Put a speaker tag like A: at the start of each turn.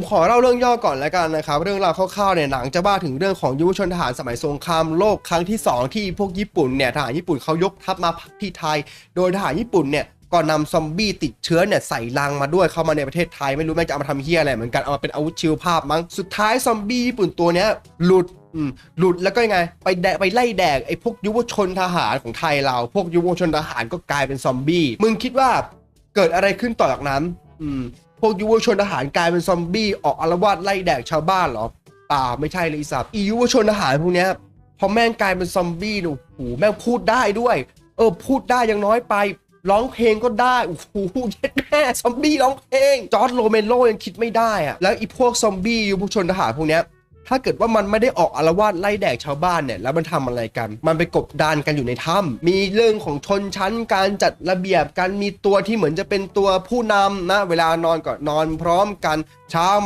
A: ผมขอเล่าเรื่องย่อก่อนแล้วกันนะครับ เรื่องราวคร่าวๆเนี่ยหนังจะว่าถึงเรื่องของยุวชนทหารสมัยสงครามโลกครั้งที่ 2 ที่พวกญี่ปุ่นเนี่ยทหารญี่ปุ่นเขายกทัพมาพักที่ไทย โดยทหารญี่ปุ่นเนี่ยก็นำซอมบี้ติดเชื้อเนี่ยใส่ลังมาด้วยเข้ามาในประเทศไทยไม่รู้แม่งจะเอามาทำเฮียอะไรเหมือนกันเอามาเป็นอาวุธชีวภาพมั้งสุดท้ายซอมบี้ญี่ปุ่นตัวเนี้ยหลุดหลุดแล้วก็ยังไง ไปแดกไปไล่แดกไอ้พวกยุวชนทหารของไทยเรา พวกยุวชนทหารก็กลายเป็นซอมบี้มึงคิดว่าเกิดอะไรขึ้นต่อจากนั้นอืม พวกยุวชนทหารกลายเป็นซอมบี้ออกอารวาสไล่แดกชาวบ้านเหรอเปล่าไม่ใช่เลยอีสับอียุวชนทหารพวกเนี้ยพอแม่งกลายเป็นซอมบี้หนูโอ้แม่งพูดได้ด้วย เออ พูดได้ยังน้อยไป ร้องเพลงก็ได้โอ้โหเย็ดแม่ซอมบี้ร้องเพลงจอร์ดโรเมโลยังคิดไม่ได้อะแล้วอีพวกซอมบี้ยุวชนทหารพวกเนี้ย ถ้าเกิดว่ามันไม่ได้ออกอารวาสไล่แดกชาวบ้านเนี่ย แล้วมันทำอะไรกัน มันไปกบดานกันอยู่ในถ้ำมีเรื่องของชนชั้นการจัดระเบียบการมีตัวที่เหมือนจะเป็นตัวผู้นำนะ เวลานอนก็นอนพร้อมกันเช้ามา